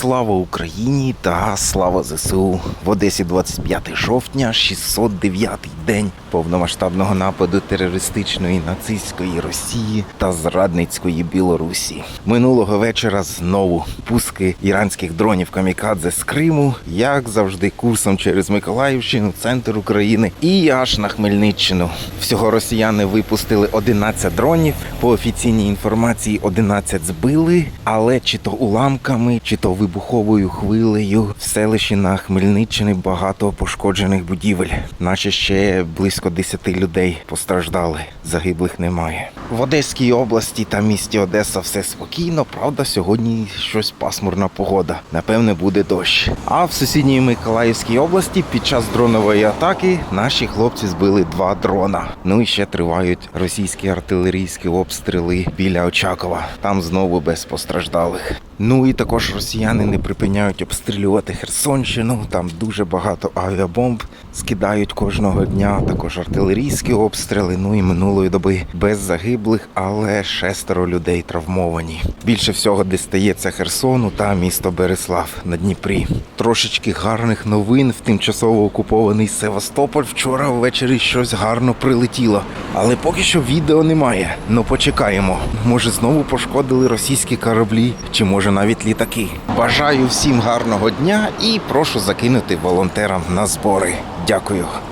Слава Україні та слава ЗСУ в Одесі 25 жовтня, 609 день повномасштабного нападу терористичної нацистської Росії та зрадницької Білорусі. Минулого вечора знову пуски іранських дронів камікадзе з Криму, як завжди, курсом через Миколаївщину, центр України і аж на Хмельниччину. Всього росіяни випустили 11 дронів. По офіційній інформації 11 збили, але чи то уламками, чи то вибуховою хвилею в селищі на Хмельниччині багато пошкоджених будівель, наче ще близько 10 людей постраждали. Загиблих немає. В Одеській області та місті Одеса все спокійно. Правда, сьогодні щось пасмурна погода. Напевне, буде дощ. А в сусідній Миколаївській області під час дронової атаки наші хлопці збили два дрона. Ну і ще тривають російські артилерійські обстріли біля Очакова. Там знову без постраждалих. Ну і також росіяни не припиняють обстрілювати Херсонщину. Там дуже багато авіабомб скидають кожного дня. Також артилерійські обстріли. Ну і минулої доби без загиблих, але шестеро людей травмовані. Більше всього дістається Херсону та місто Береслав на Дніпрі. Трошечки гарних новин в тимчасово окупований Севастополь. Вчора ввечері щось гарно прилетіло. Але поки що відео немає. Ну почекаємо. Може знову пошкодили російські кораблі, чи може навіть літаки. Бажаю всім гарного дня і прошу закинути волонтерам на збори. Дякую.